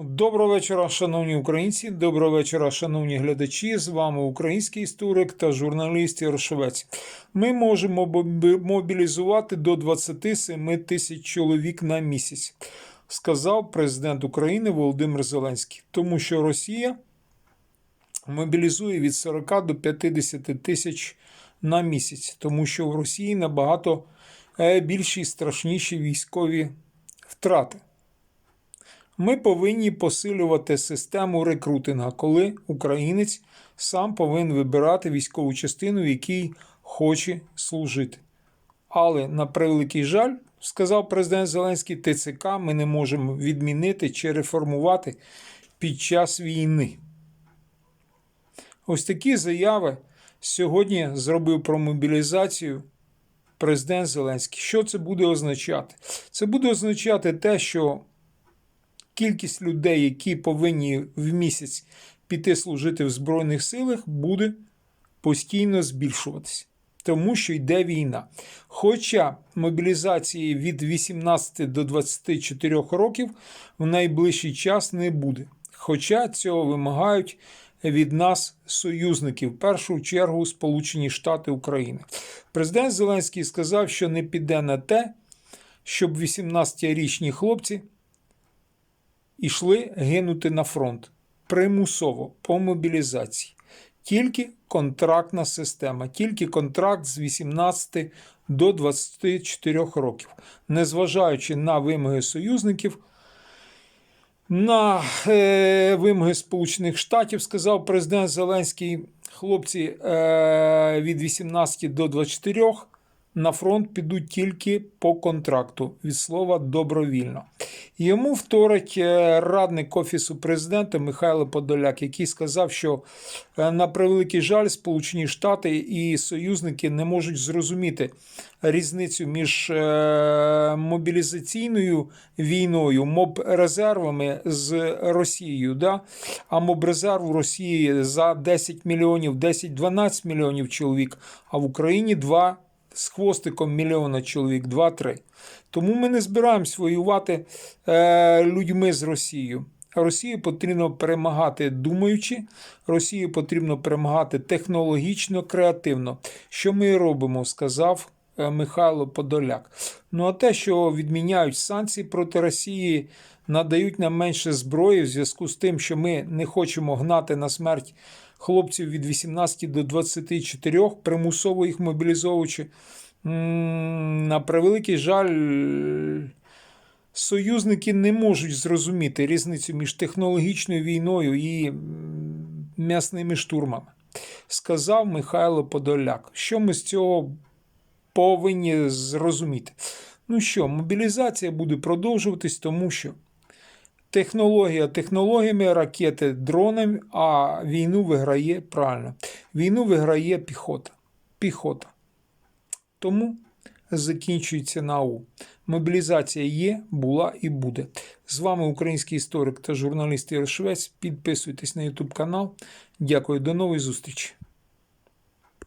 Доброго вечора, шановні українці. Доброго вечора, шановні глядачі. З вами український історик та журналіст Ярошовець. Ми можемо мобілізувати до 27 тисяч чоловік на місяць, сказав президент України Володимир Зеленський, тому що Росія мобілізує від 40 до 50 тисяч на місяць, тому що в Росії набагато е, більші і страшніші військові втрати. Ми повинні посилювати систему рекрутинга, коли українець сам повинен вибирати військову частину, в якій хоче служити. Але на превеликий жаль, сказав президент Зеленський, ТЦК ми не можемо відмінити чи реформувати під час війни. Ось такі заяви сьогодні зробив про мобілізацію президент Зеленський. Що це буде означати? Це буде означати те, що кількість людей, які повинні в місяць піти служити в Збройних силах, буде постійно збільшуватися. Тому що йде війна. Хоча мобілізації від 18 до 24 років в найближчий час не буде. Хоча цього вимагають від нас союзники, в першу чергу Сполучені Штати України. Президент Зеленський сказав, що не піде на те, щоб 18-річні хлопці ішли гинути на фронт примусово по мобілізації. Тільки контрактна система, тільки контракт з 18 до 24 років, незважаючи на вимоги союзників, на е, вимоги Сполучених Штатів, сказав президент Зеленський, хлопці е, від 18 до 24 на фронт підуть тільки по контракту від слова добровільно. Йому вторить е, радник офісу президента Михайло Подоляк, який сказав, що е, на превеликий жаль, Сполучені Штати і союзники не можуть зрозуміти різницю між е, мобілізаційною війною, моб-резервами з Росією. Да? А моб-резерв у Росії за 10 мільйонів, 10-12 мільйонів чоловік, а в Україні 2 з хвостиком мільйона чоловік, 2-3. Тому ми не збираємось воювати е, людьми з Росією. Росію потрібно перемагати думаючи, Росію потрібно перемагати технологічно, креативно. Що ми робимо, сказав е, Михайло Подоляк. Ну а те, що відміняють санкції проти Росії, надають нам менше зброї в зв'язку з тим, що ми не хочемо гнати на смерть хлопців від 18 до 24, примусово їх мобілізовуючи. На превеликий жаль, союзники не можуть зрозуміти різницю між технологічною війною і м'ясними штурмами. Сказав Михайло Подоляк. Що ми з цього повинні зрозуміти? Ну що, мобілізація буде продовжуватись, тому що технологія технологіями, ракети дронами, а війну виграє правильно. Війну виграє піхота. Піхота. Тому закінчується НАУ. Мобілізація є, була і буде. З вами український історик та журналіст Ігор Швець. Підписуйтесь на YouTube канал. Дякую, до нової зустрічі.